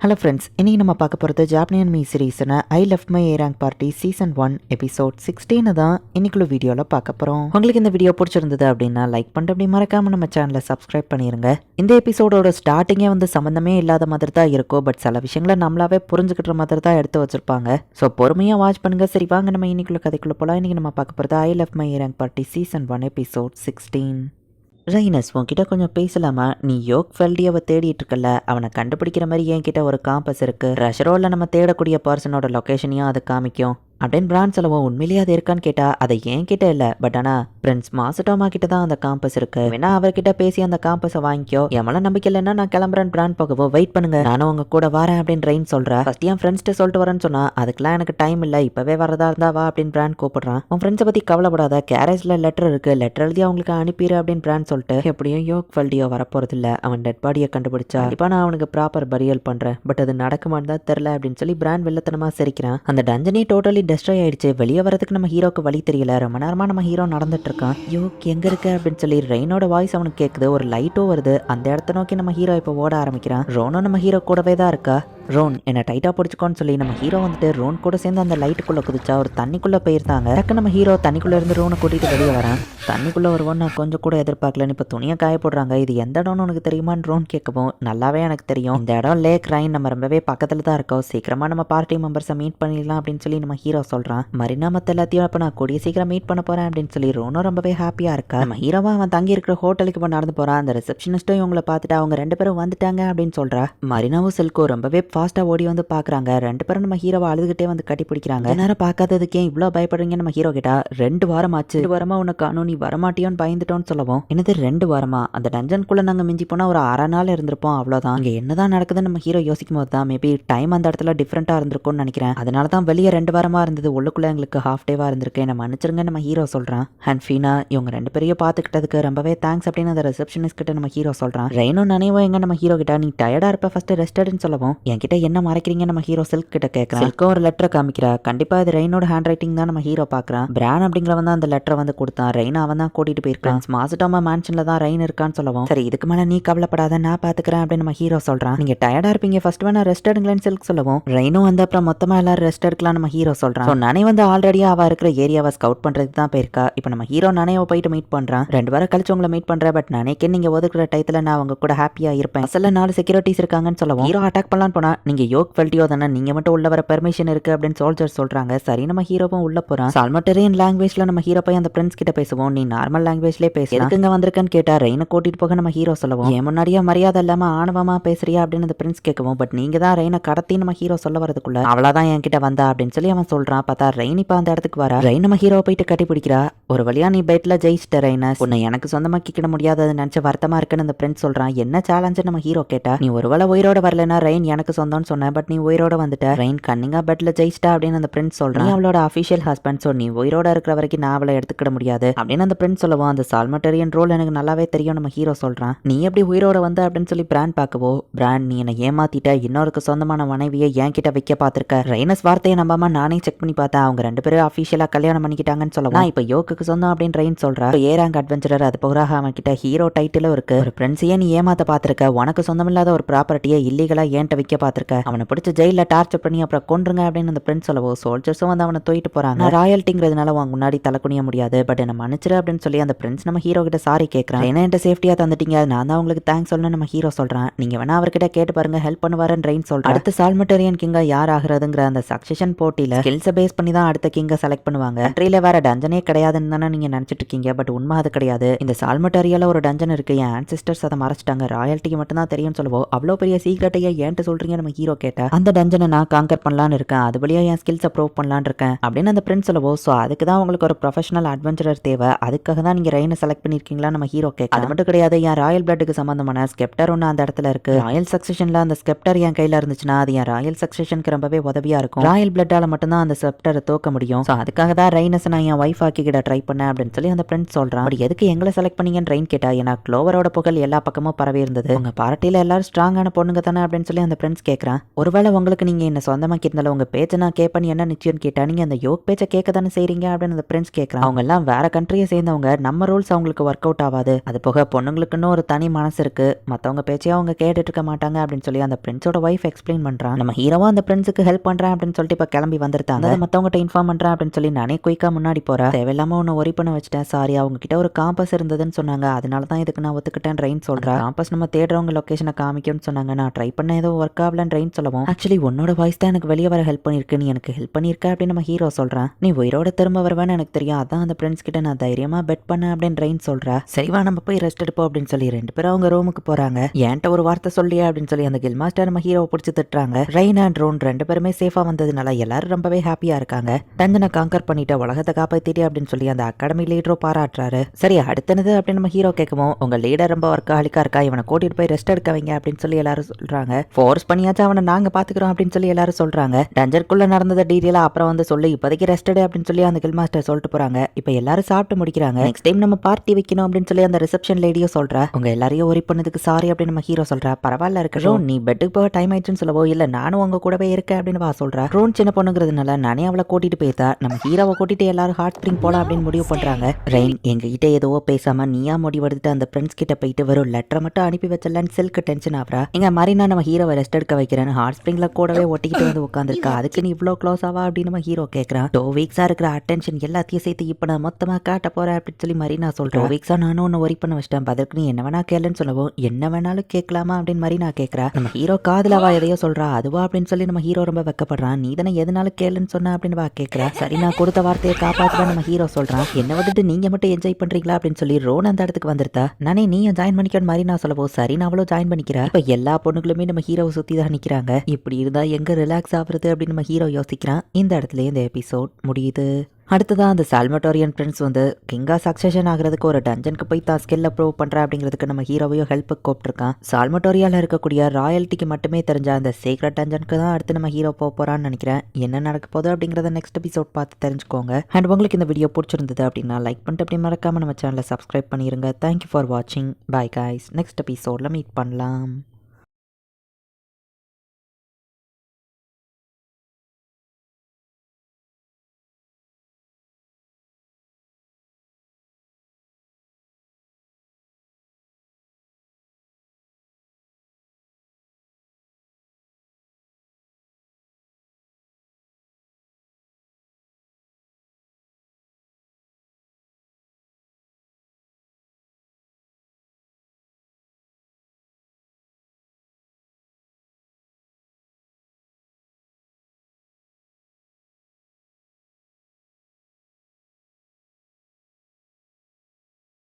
Hello friends இன்றைக்கி நம்ம பார்க்க போகிறது ஜாப்னியன் மீ சீரீஸ்னு I love my A rank party season one episode sixteen தான் இன்னைக்குள்ள வீடியோவில் பார்க்க போகிறோம் உங்களுக்கு இந்த வீடியோ பிடிச்சிருந்தது அப்படின்னா லைக் பண்ணிட்டு அப்படி மறக்காமல் நம்ம சேனலை சப்ஸ்கிரைப் பண்ணிடுங்க இந்த எபிசோடோட ஸ்டார்டிங்கே வந்து சம்மந்தமே இல்லாத மாதிரி தான் இருக்கும் பட் சில விஷயங்களை நம்மளாவே புரிஞ்சுக்கிற மாதிரி தான் எடுத்து வச்சுருப்பாங்க. ஸோ பொறுமையாக வாட்ச் பண்ணுங்கள் சரி வாங்க நம்ம இன்னைக்குள்ள கதைக்குள்ளே போகலாம் இன்னைக்கு நம்ம பார்க்க போகிறது I love my A rank party season one episode sixteen ரைனஸ் உன்கிட்ட கொஞ்சம் பேசலாமா? நீ யோக் ஃபெல்டியாவை தேடிட்டு இருக்கல அவனை கண்டுபிடிக்கிற மாதிரி என்கிட்ட ஒரு காம்பஸ் இருக்கு. ரஷரோவில் நம்ம தேடக்கூடிய பர்சனோட லொக்கேஷனையும் அது காமிக்கும். அப்படின்னு பிராண்ட் சொல்லவும் உண்மையிலேயே அது இருக்கான்னு கேட்டா அதை ஏன் கிட்ட இல்ல? பட் ஆனா பிரின்ஸ் மாசட்டோமா கிட்ட தான் அந்த காம்பஸ் இருக்கு. வேணா அவர்கிட்ட பேசி அந்த காம்பஸை வாங்கிக்கோ. எவ்வளவு நம்பிக்கை இல்லைன்னா நான் கிளம்புறேன் பிராண்ட் போகவோ. வெயிட் பண்ணுங்க. நானும் உங்க கூட வரேன் அப்படின்னு ரெயின் சொல்றேன் ஃபர்ஸ்ட் என் ஃப்ரெண்ட்ஸ்ட்டு சொல்லிட்டு வரேன்னு சொன்னா அதுக்கெல்லாம் எனக்கு டைம் இல்ல. இப்பவே வரதா இருந்தா வா அப்படின்னு பிராண்ட் கூப்பிடுறான். உன் ஃப்ரெண்ட்ஸை பத்தி கவலைப்படாத. கேரேஜ்ல லெட்டர் இருக்கு. லெட்டர் எழுதி அவங்களுக்கு அனுப்பிடு அப்படின்னு பிராண்ட் சொல்லிட்டு எப்படியும் யோக் ஃபல்டியோ வரப்போறது இல்ல அவன் டெட் பாடியை கண்டுபிடிச்சா. இப்போ நான் அவனுக்கு ப்ராப்பர் பரியல் பண்றேன். பட் அது நடக்குமான்னு தான் தெரியல அப்படின்னு சொல்லி பிராண்ட் வெள்ளத்தனமா சிரிக்கிறான். அந்த டஞ்சனி டோட்டலி டெஸ்ட்ராய் ஆயிடுச்சு. வெளியே வரதுக்கு நம்ம ஹீரோக்கு வழி தெரியல. ரொம்ப நேரமா நம்ம ஹீரோ நடந்துட்டு இருக்கான் யோ எங்க இருக்க? அப்படின்னு சொல்லி ரெயினோட வாய்ஸ் அவனுக்கு கேக்குது. ஒரு லைட்டும் வருது. அந்த இடத்த நோக்கி நம்ம ஹீரோ இப்போ ஓட ஆரம்பிக்கிறான். ரோனும் நம்ம ஹீரோ கூடவே தான் இருக்கா? ரோன் என்னை டைட்டாக பிடிச்சிக்கோன்னு சொல்லி நம்ம ஹீரோ வந்துட்டு ரோன் கூட சேர்ந்து அந்த லைட்டுக்குள்ளே குதிச்சா ஒரு தண்ணிக்குள்ளே போயிருந்தாங்க. டக்கு நம்ம ஹீரோ தண்ணிக்குள்ளே இருந்து ரோனை கூட்டிகிட்டு வெளியே வரேன். தண்ணிக்குள்ளே வருவோன்னு நான் கொஞ்சம் கூட எதிர்பார்க்கலன்னு இப்போ துணியை காய போடுறாங்க இது எந்த இடம்னு உனக்கு தெரியுமான்னு ரோன் கேட்கவும் நல்லாவே எனக்கு தெரியும். இந்த இடம் லேக் ரைன் நம்ம ரொம்பவே பக்கத்தில் தான் இருக்கோம். சீக்கிரமாக நம்ம பார்ட்டி மெம்பர்ஸை மீட் பண்ணிடலாம் அப்படின்னு சொல்லி நம்ம ஹீரோ சொல்கிறான் மரினா மற்ற எல்லாத்தையும் அப்போ நான் கூடிய சீக்கிரம் மீட் பண்ண போகிறேன் அப்படின்னு சொல்லி ரோனும் ரொம்பவே ஹாப்பியாக இருக்கா. நம்ம ஹீரோவா அவன் தங்கி இருக்கிற ஹோட்டலுக்கு இப்போ நடந்து போகிறான் அந்த ரிசப்ஷனிஸ்ட்டும் இவங்களை பார்த்துட்டு அவங்க ரெண்டு பேரும் வந்துட்டாங்க அப்படின்னு சொல்கிறா மரினாவும் செல்கோ ரொம்பவே ஃபாஸ்ட்டாக ஓடி வந்து பார்க்குறாங்க ரெண்டு பேரும் நம்ம ஹீரோவை அழுதுகிட்டே வந்து கட்டி பிடிக்கிறாங்க. நேரம் பார்க்காததுக்கே இவ்வளோ பயப்படுறீங்க நம்ம ஹீரோ கிட்ட ரெண்டு வாரம் ஆச்சு ரெண்டு வாரமாக உனக்கு காணும். நீ வரமாட்டியோன்னு பயந்துட்டோன்னு சொல்லவும் என்னது ரெண்டு வாரமா? அந்த டஞ்சனுக்குள்ளே நாங்கள் மிஞ்சி போனால் ஒரு அரை நாள் இருந்திருப்போம் அவ்வளோதான் அங்கே என்னதான் நடக்குதுன்னு நம்ம ஹீரோ யோசிக்கும் போது தான் மேபி டைம் அந்த இடத்துல டிஃப்ரெண்ட்டாக இருந்திருக்கும்னு நினைக்கிறேன். அதனால தான் வெளியே ரெண்டு வாரமாக இருந்தது. உள்ளுக்குள்ள எங்களுக்கு ஹாஃப் டேவாக இருந்திருக்கு. என்ன மன்னிச்சிருங்க நம்ம ஹீரோ சொல்கிறான் அண்ட் ஃபீனா இவங்க ரெண்டு பேரையும் பார்த்துக்கிட்டதுக்கு ரொம்பவே தேங்க்ஸ் அப்படின்னு அந்த ரிசப்ஷனிஸ்ட் கிட்ட நம்ம ஹீரோ சொல்கிறான் ரெயினும் நினைவோ எங்க நம்ம ஹீரோ கிட்ட நீ டயர்டாக இருப்ப ஃபஸ்ட்டு ரெஸ்டட்னு சொல்லவும் என்கிட்ட என்ன மறைக்கிறீங்க நம்ம ஹீரோ சில்க் கிட்ட கேட்கறான் சில்க்கும் ஒரு லெட்டர் காமிக்கிறா. கண்டிப்பா இது ரெயினோட ஹேண்ட் ரைட்டிங் தான் நம்ம ஹீரோ பாக்குறான் பிரான் அப்படிங்கிறவன் தான் அந்த லெட்டரை வந்து கொடுத்தான். ரெயின் அவன் தான் கூட்டிட்டு போயிருக்கான். மாசட்டோமா மேன்ஷன்ல தான் ரெயின் இருக்கான்னு சொல்லவும். சரி இதுக்கு மேல நீ கவலைப்படாத நான் பாத்துக்கிறேன் அப்படின்னு நம்ம ஹீரோ சொல்றான். நீங்க டயர்டா இருப்பீங்க. ஃபர்ஸ்ட் வேணா ரெஸ்ட் எடுங்களேன்னு சில்க் சொல்லவும். ரெயினும் வந்து அப்புறம் மொத்தமா எல்லாரும் ரெஸ்ட் எடுக்கலாம் நம்ம ஹீரோ சொல்றான். நனை வந்து ஆல்ரெடி அவ இருக்கிற ஏரியாவை ஸ்கவுட் பண்றதுக்கு தான் போயிருக்கா. இப்போ நம்ம ஹீரோ நனையை போயிட்டு மீட் பண்றான். ரெண்டு வாரம் கழிச்சு உங்களை மீட் பண்றேன். பட் நனைக்கு நீங்க ஒதுக்குற டயத்துல நான் அவங்க கூட ஹாப்பியா இருப்பேன். அசல்ல நாலு செக்யூரிட்டிஸ் இருக்காங்கன்னு சொல்லவும். ஹீரோ அட்டாக் பண்ணலான்னு போனா நீங்க யோக் ஃபெல்டியோ தானே நீங்க மட்டும் உள்ள வர பெர்மிஷன் இருக்கு அப்படின்னு சோல்ஜர் சொல்றாங்க. சரி நம்ம ஹீரோவும் உள்ள போறான். சால்மட்டரியன் லாங்குவேஜ்ல நம்ம ஹீரோ போய் அந்த பிரின்ஸ் கிட்ட பேசுவோம். நீ நார்மல் லாங்குவேஜ்லயே பேச எதுக்குங்க வந்திருக்கேன்னு கேட்டா ரெயினை கூட்டிட்டு போக நம்ம ஹீரோ சொல்லவும். என் முன்னாடியே மரியாதை இல்லாம ஆணவமா பேசுறியா அப்படின்னு அந்த பிரின்ஸ் கேட்கவும். பட் நீங்க தான் ரெயினை கடத்தி நம்ம ஹீரோ சொல்ல வரதுக்குள்ள அவளாதான் என்கிட்ட வந்தா அப்படின்னு சொல்லி அவன் சொல்றான். பார்த்தா ரெயின் இப்ப அந்த இடத்துக்கு வரா. ரெயின் நம்ம ஹீரோ போயிட்டு கட்டி பிடிக்கிறா. ஒரு வழியா நீ பெட்ல ஜெயிச்சிட்ட ரெயினஸ் உன்னை எனக்கு சொந்தமா கிக்கிட முடியாதது நினைச்ச வருத்தமா இருக்குன்னு அந்த பிரின்ஸ் சொல்றான். என்ன சேலஞ்சு நம்ம ஹீரோ கேட்டா நீ ஒருவேளை உயிரோட வரலனா ரெயின் எனக்கு சொந்தம்னு சொன்னேன் பட் நீ உயிரோட வந்துட்ட. ரெயின் கன்னிங்கா பெட்ல ஜெயிச்சிட்டா அப்படின்னு அந்த பிரின்ஸ் சொல்றான் அவளோட அபிஷியல் ஹஸ்பண்ட் ஸோ நீ உயிரோட இருக்கிற வரைக்கும் நான் அவளை எடுத்துக்கிட முடியாது அப்படின்னு அந்த பிரின்ஸ் சொல்லவும் அந்த சால்மட்டரியன் ரோல் எனக்கு நல்லாவே தெரியும் நம்ம ஹீரோ சொல்றான் நீ எப்படி உயிரோட வந்த அப்படின்னு சொல்லி பிராண்ட் பார்க்கவோ பிராண்ட் நீ என்னை ஏமாத்திட்ட. இன்னொருக்கு சொந்தமான மனைவியை என்கிட்ட வைக்க பார்த்திருக்க. ரெய்னஸ் வார்த்தையை நம்பாம நானே செக் பண்ணி பார்த்தேன். அவங்க ரெண்டு பேரும் அஃபிஷியலா கல்யாணம் பண்ணிக்கிட்டாங்கன்னு சொல்லலாம் இப்போ யோக்குக்கு சொந்தம் அப்படின்னு ரெயின் சொல்றா. ஏ ரேங்க் அட்வென்ச்சரர் அது போக அவன் கிட்ட ஹீரோ டைட்டிலும் இருக்கு. ஒரு ஃப்ரெண்ட்ஸையே நீ ஏமாத்த பார்த்திருக்க. உனக்கு சொந்தமில்லாத ஒரு ப்ராப்பர்ட்டியை இல்லீகலா ஏன்ட்ட விற்க பார்த்துருக்க. அவனை பிடிச்ச ஜெயில டார்ச்சர் பண்ணி அப்புறம் கொன்றுங்க அப்படின்னு அந்த பிரின்ஸ் சொல்லவோ சோல்ஜர்ஸும் வந்து அவனை தூக்கிட்டு போறாங்க. ராயல்ட்டிங்கிறதுனால அவங்க முன்னாடி தலை குனிய முடியாது. பட் என்ன மன்னிச்சிரு அப்படின்னு சொல்லி அந்த பிரின்ஸ் நம்ம ஹீரோ கிட்ட சாரி கேட்கறான் என்ன என்கிட்ட சேஃப்டியா தந்துட்டீங்க? நான் தான் உங்களுக்கு தேங்க்ஸ் சொல்லணும் நம்ம ஹீரோ சொல்றான். நீங்க வேணா அவர்கிட்ட கேட்டு பாருங்க ஹெல்ப் பண்ணுவாருன்னு ரெயின் சொல்றான். அடுத்த சால்மட்டரியன் கிங்கா யார் ஆகுறதுங்கிற அந்த சக்சஷன் போட்டியில ஸ்கில்ஸை பேஸ் பண்ணி தான் அடுத்த கிங்கை செலக்ட் பண்ணுவாங்க. கண்ட்ரியில வேற டஞ்சனே கிடையாதுன்னு தானே நீங்க நினைச்சிட்டு இருக்கீங்க. பட் உண்மை அது கிடையாது. இந்த சால்மட்டரியால ஒரு டஞ்சன் இருக்கு. என் ஆன்சிஸ்டர்ஸ் அதை மறைச்சிட்டாங்க. ராயல்ட்டிக்கு மட்டும் தான் தெரியும் சொல்லுவோம். அவ்வளோ பெரிய சீக்கிரட்டையே ஏன்ட்டு சொல்றீங்க நம்ம ஹீரோ கேட்ட அந்த டஞ்சனை நான் காங்கர் பண்ணலான்னு இருக்கேன். அது வழியா என் ஸ்கில்ஸை ப்ரூவ் பண்ணலான்னு இருக்கேன். அப்படின்னு அந்த பிரின்ஸ் சொல்லவோ ஸோ அதுக்கு தான் உங்களுக்கு ஒரு ப்ரொஃபஷனல் அட்வென்ச்சரர் தேவை. அதுக்காக தான் நீங்க ரெயினை செலக்ட் பண்ணிருக்கீங்களா? நம்ம ஹீரோ கேட்க. அது மட்டும் கிடையாது என் ராயல் பிளட்டுக்கு சம்பந்தமான ஸ்கெப்டர் ஒன்று அந்த இடத்துல இருக்கு. ராயல் சக்சஷன்ல அந்த ஸ்கெப்டர் என் கையில இருந்துச்சுன்னா அது என் ராயல் சக்சஷனுக்கு ரொம்பவே உதவியா இருக்கும். ராயல் பிளட்டால மட்டும்தான் அந்த ஸ்கெப்டரை தோக்க முடியும். ஸோ அதுக்காக தான் ரெயினஸ் நான் என் ஒய்ஃப் ஆக்கிக்கிட ட்ரை பண்ணேன் அப்படின்னு சொல்லி அந்த ஃப்ரெண்ட் சொல்றான். அப்படி எதுக்கு எங்களை செலக்ட் பண்ணீங்கன்னு ரெயின் கேட்டா ஏன்னா க்ளோவரோட புகழ் எல்லா பக்கமும் பரவி இருந்தது. உங்க பார்ட்டியில எல்லாரும் ஸ்ட்ராங்கான பொண்ணுங்க தானே அப்படின்னு சொல்லி அந்த ஃப்ரெண்ட்ஸ் கேட்குறான் ஒருவேளை உங்களுக்கு நீங்கள் என்ன சொந்தமாக இருந்தாலும் உங்கள் பேச்சை நான் கேட்பேன்னு என்ன நிச்சயம்னு கேட்டா நீங்கள் அந்த யோக் பேச்சை கேட்க தானே செய்கிறீங்க அப்படின்னு அந்த ஃப்ரெண்ட்ஸ் கேட்குறான் அவங்க எல்லாம் வேற கண்ட்ரியை சேர்ந்தவங்க. நம்ம ரூல்ஸ் அவங்களுக்கு ஒர்க் அவுட் ஆகாது. அது போக பொண்ணுங்களுக்குன்னு ஒரு தனி மனசு இருக்குது மற்றவங்க பேச்சையே அவங்க கேட்டுட்டு இருக்க மாட்டாங்க அப்படின்னு சொல்லி அந்த ஃப்ரெண்ட்ஸோட ஒய்ஃப் எக்ஸ்பிளைன் பண்ணுறான் நம்ம ஹீரோவா அந்த ஃப்ரெண்ட்ஸுக்கு ஹெல்ப் பண்ணுறேன் அப்படின்னு சொல்லிட்டு இப்போ கிளம்பி வந்திருந்தாங்க மற்றவங்ககிட்ட இன்ஃபார்ம் பண்ணுறேன் அப்படின்னு சொல்லி நானே குயிக்காக முன்னாடி போகிறேன் தேவையில்லாமல் ஒன்று ஒரி பண்ண வச்சிட்டேன். சாரி அவங்க கிட்ட ஒரு காம்பஸ் இருந்ததுன்னு சொன்னாங்க. அதனால தான் இதுக்கு நான் ஒத்துக்கிட்டேன் ரெயின் சொல்கிறேன் காம்பஸ் நம்ம தேடுறவங்க லொக்கேஷனை காமிக்கும்னு சொன்னாங்க. நான் ட்ரை பண்ண ஏதோ ஒர்க் ப்ராப்ளம் ரெயின் சொல்லவும். ஆக்சுவலி உன்னோட வாய்ஸ் தான் எனக்கு வெளியே வர ஹெல்ப் பண்ணிருக்கு நீ எனக்கு ஹெல்ப் பண்ணியிருக்க அப்படின்னு நம்ம ஹீரோ சொல்கிறான் நீ உயிரோட திரும்ப வருவேன்னு எனக்கு தெரியும். அதான் அந்த ஃப்ரெண்ட்ஸ் கிட்ட நான் தைரியமாக பெட் பண்ணேன் அப்படின்னு ரெயின் சொல்கிறா சரிவா நம்ம போய் ரெஸ்ட் எடுப்போம் அப்படின்னு சொல்லி ரெண்டு பேரும் அவங்க ரூமுக்கு போகிறாங்க என்கிட்ட ஒரு வார்த்தை சொல்லியா அப்படின்னு சொல்லி அந்த கில் மாஸ்டர் நம்ம ஹீரோவை பிடிச்சி திட்டுறாங்க. ரெயின் அண்ட் ரோன் ரெண்டு பேருமே சேஃபாக வந்ததுனால எல்லாரும் ரொம்பவே ஹாப்பியாக இருக்காங்க. டஞ்சனை காங்கர் பண்ணிட்டு உலகத்தை காப்பாத்திட்டு அப்படின்னு சொல்லி அந்த அகாடமி லீடரும் பாராட்டுறாரு. சரி அடுத்தது அப்படின்னு நம்ம ஹீரோ கேட்கவும் உங்க லீடர் ரொம்ப ஒர்க்காலிக்கா இருக்கா? இவனை கூட்டிட்டு போய் ரெஸ்ட் எடுக்க வைங்க அப்படின்னு சொல்லி எல்லாரும் சொல்றாங்க. ஃபோர்ஸ் பண்ணி பண்ணியாச்சும் அவனை நாங்கள் பாத்துக்கிறோம் அப்படின்னு சொல்லி எல்லாரும் சொல்றாங்க. டஞ்சருக்குள்ள நடந்தது டீட்டெயிலாக அப்புறம் வந்து சொல்லி இப்போதைக்கு ரெஸ்டடு அப்படின்னு சொல்லி அந்த கில் மாஸ்டர் சொல்லிட்டு போகிறாங்க இப்போ எல்லாரும் சாப்பிட்டு முடிக்கிறாங்க. நெக்ஸ்ட் டைம் நம்ம பார்ட்டி வைக்கணும் அப்படின்னு சொல்லி அந்த ரிசப்ஷன் லேடியும் சொல்கிறா உங்க எல்லாரையும் ஒரி பண்ணதுக்கு சாரி அப்படின்னு நம்ம ஹீரோ சொல்கிறா பரவாயில்ல இருக்கிறோம் நீ பெட்டுக்கு போக டைம் ஆயிடுச்சுன்னு சொல்லவோ இல்லை நானும் உங்க கூடவே இருக்கேன் அப்படின்னு வா சொல்கிறா ரோன் சின்ன பொண்ணுங்கிறதுனால நானே அவளை கூட்டிட்டு போயிருந்தா நம்ம ஹீரோவை கூட்டிட்டு எல்லாரும் ஹாட் ஸ்ப்ரிங் போகலாம் அப்படின்னு முடிவு பண்ணுறாங்க ரெயின் எங்ககிட்ட ஏதோ பேசாம நீயா முடிவெடுத்துட்டு அந்த ஃப்ரெண்ட்ஸ் கிட்ட போயிட்டு வெறும் லெட்டரை மட்டும் அனுப்பி வச்சலன்னு சில்க்கு டென்ஷன் ஆகிறா. இங்க நான் நம்ம ஹீரோவை ரெஸ்ட் எடுக்க வைக்கிறேன்னு ஹாட் ஸ்ப்ரிங்ல கூடவே ஒட்டிக்கிட்டு வந்து உட்காந்துருக்கா அதுக்கு நீ இவ்வளோ க்ளோஸ் ஆவா அப்படின்னு நம்ம ஹீரோ கேட்கறான் டூ வீக்ஸா இருக்கிற அட்டென்ஷன் எல்லாத்தையும் சேர்த்து இப்போ நான் மொத்தமா காட்ட போறேன் அப்படின்னு சொல்லி மரினா சொல்றேன் டூ வீக்ஸா நானும் ஒன்று ஒரி பண்ண வச்சிட்டேன். பதிலுக்கு நீ என்ன வேணா கேளுன்னு சொல்லவும் என்ன வேணாலும் கேட்கலாமா அப்படின்னு மரினா கேட்கறா நம்ம ஹீரோ காதலவா எதையோ சொல்றா. அதுவா அப்படின்னு சொல்லி நம்ம ஹீரோ ரொம்ப வெக்கப்படுறான் நீ தானே எதனாலும் கேளுன்னு சொன்ன அப்படின்னு வா கேட்கறா சரி நான் கொடுத்த வார்த்தையை காப்பாற்றுவேன் நம்ம ஹீரோ சொல்றான் என்ன விட்டுட்டு நீங்க மட்டும் என்ஜாய் பண்றீங்களா அப்படின்னு சொல்லி ரோன் அந்த இடத்துக்கு வந்துருத்தா. நானே நீயும் ஜாயின் பண்ணிக்கணும் மாதிரி நான் சொல்லவோ சரி நான் அவ்வளோ ஜாயின் பண்ணிக்கிறா. இப்போ எல்லா பொண்ணுங்களுமே நம்ம ஹீரோவை சுத்தி தான் நிக்கிறாங்க. இப்படி இருந்தால் எங்கே ரிலாக்ஸ் ஆகுறது அப்படின்னு நம்ம ஹீரோ யோசிக்கிறான். இந்த இடத்துல இந்த எபிசோட் முடியுது. அடுத்ததான் அந்த சால்மட்டோரியன் பிரின்ஸ் வந்து கிங்கா சக்சஷன் ஆகிறதுக்கு ஒரு டஞ்சனுக்கு போய் தான் ஸ்கில்ல ப்ரூவ் பண்ணுறேன் அப்படிங்கிறதுக்கு நம்ம ஹீரோவையும் ஹெல்ப்புக்கு கூப்பிட்டுருக்கான். சால்மட்டோரியாவில் இருக்கக்கூடிய ராயல்ட்டிக்கு மட்டுமே தெரிஞ்ச அந்த சீக்ரெட் டஞ்சனுக்கு தான் அடுத்து நம்ம ஹீரோ போக போகிறான்னு நினைக்கிறேன். என்ன நடக்க போகுது அப்படிங்கிறத நெக்ஸ்ட் எபிசோட் பார்த்து தெரிஞ்சுக்கோங்க. அண்ட் உங்களுக்கு இந்த வீடியோ பிடிச்சிருந்தது அப்படின்னா லைக் பண்ணிட்டு அப்படி மறக்காமல் நம்ம சேனலை சப்ஸ்கிரைப் பண்ணிடுங்க தேங்க்யூ ஃபார் வாட்சிங் பாய் காய்ஸ் நெக்ஸ்ட் எபிசோடில் மீட் பண்ணலாம்.